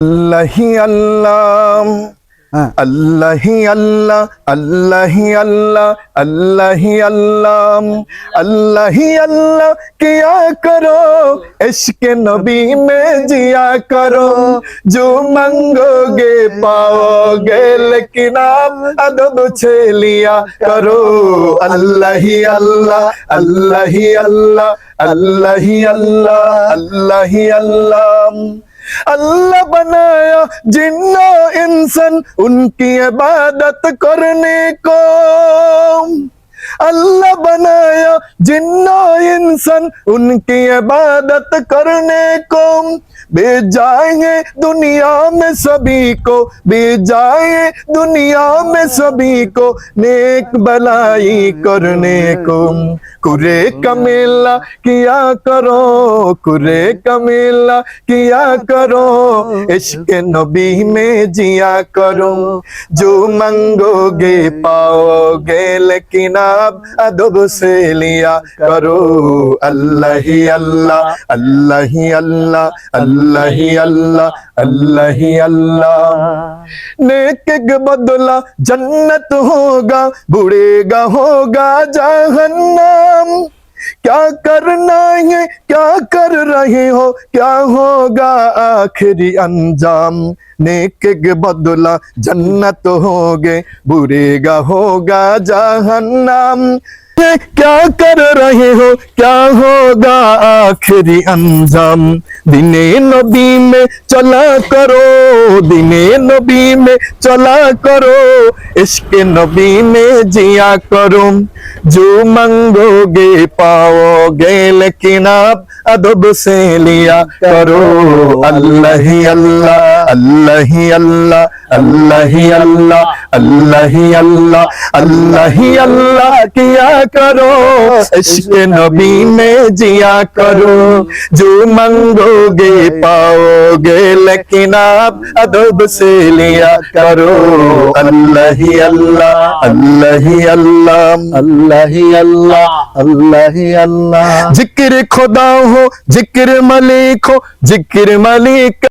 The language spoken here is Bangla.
আল্লাহি আল্লাহ হ্যাঁ। আল্লাহি আল্লাহ আল্লাহি আল্লাহ আল্লাহি আল্লাহ আল্লাহি আল্লাহ কিয়া করো? ইশকে নবী মে জিয়া করো। জো মঙ্গোগে পাওগে লেকিন আপ আদব ছে করো। আল্লাহি আল্লাহ আল্লাহি আল্লাহ আল্লাহি আল্লাহ আল্লাহি আল্লাহ। अल्लाह अल्लाह बनाया जिन्नो इंसान उनकी इबादत करने को اللہ بنایا جنا انسان ان کی عبادت کرنے کو بے جائیں دنیا میں سبھی کو بے جائیں دنیا میں سبھی کو نیک بلائی کرنے کو کرے کمیلا کیا کرو کرے کمیلا کیا کرو عشق نبی میں جیا کرو جو منگو گے پاؤ گے لیکن আদাব, আদব সে লিয়া করো। আল্লাহি আল্লাহ আল্লাহি আল্লাহ আল্লাহি আল্লাহ আল্লাহি আল্লাহ। नेक के बदला जन्नत होगा बुढ़ेगा होगा जहन्नम کیا کرنا ہے؟ کیا کر رہے ہو؟ کیا ہوگا آخری انجام؟ نیک بدلا جنت ہوگے، برے گا ہوگا جہنم۔ क्या कर रहे हो क्या होगा आखिरी अंजाम दिने नबी में चला करो दिने नबी में चला करो इश्क नबी में जिया करो जो मांगोगे पाओगे लेकिन आप अदब से लिया करो अल्लाह ही अल्लाह अल्लाह ही अल्लाह अल्लाह ही अल्लाह अल्लाह ही अल्लाह अल्लाह ही अल्लाह किया کرو عشق نبی میں جیا کرو جو منگو گے پاؤ گے لیکن آپ ادب سے لیا کرو اللہ ہی اللہ اللہ ہی اللہ اللہ ہی اللہ اللہ ہی اللہ ذکر خدا ہو ذکر ملک ہو ذکر ملک